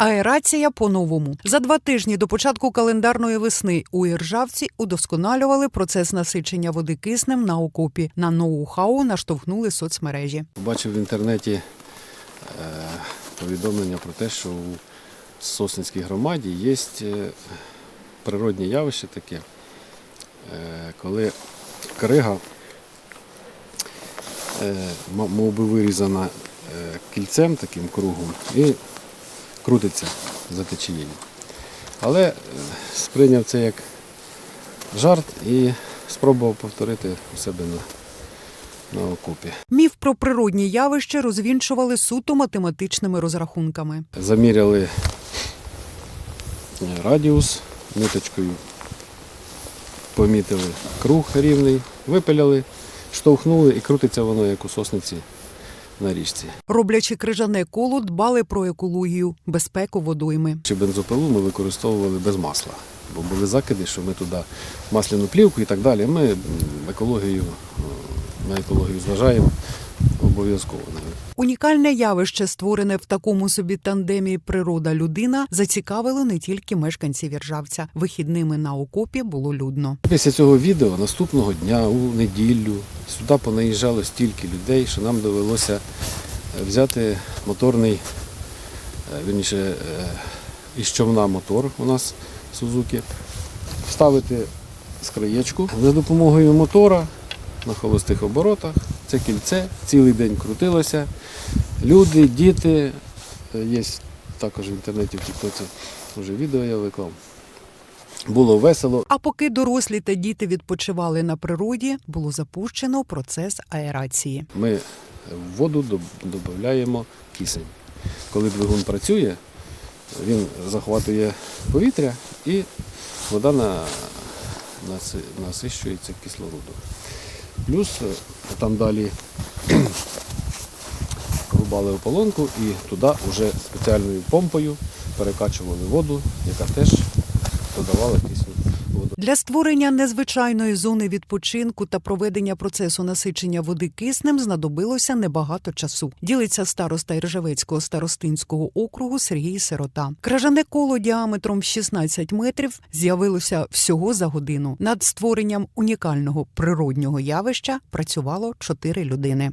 Аерація по-новому. За два тижні до початку календарної весни у Іржавці удосконалювали процес насичення води киснем на окопі. На ноу-хау наштовхнули соцмережі. Бачив в інтернеті е, повідомлення про те, що у Сосницькій громаді є е, природне явище таке, е, коли крига мов би вирізана кільцем таким кругом і крутиться за течією. Але е, сприйняв це як жарт і спробував повторити у себе на, на окопі. Міф про природні явища розвінчували суто математичними розрахунками. Заміряли е, радіус ниточкою, помітили круг рівний, випиляли, штовхнули і крутиться воно як у сосниці на річці. Роблячи крижане коло, дбали про екологію, безпеку водойми. Чи бензопилу ми використовували без масла, бо були закиди, що ми туди масляну плівку і так далі. Ми екологію, е, на екологію зважаємо обов'язково. Унікальне явище, створене в такому собі тандемі природа-людина, зацікавило не тільки мешканців Іржавця. Вихідними на окопі було людно. Після цього відео наступного дня у неділю сюди понаїжджало стільки людей, що нам довелося е, взяти моторний, е, вірніше, е, із човна мотор у нас Сузуки, вставити скриєчку за допомогою мотора на холостих оборотах. Це кільце цілий день крутилося. Люди, діти, е, є також в інтернеті в Тіктоці вже відео я виклав. Було весело. А поки дорослі та діти відпочивали на природі, було запущено процес аерації. Ми в воду додаємо кисень. Коли двигун працює, він захватує повітря і вода насищується кислородом. Плюс е, там далі рубали ополонку і туди вже спеціальною помпою перекачували воду, яка теж додавала кисню. Для створення незвичайної зони відпочинку та проведення процесу насичення води киснем знадобилося небагато часу. Ділиться староста Іржавецького старостинського округу Сергій Сирота. Кражане коло діаметром в 16 метрів з'явилося всього за годину. Над створенням унікального природнього явища працювало чотири людини.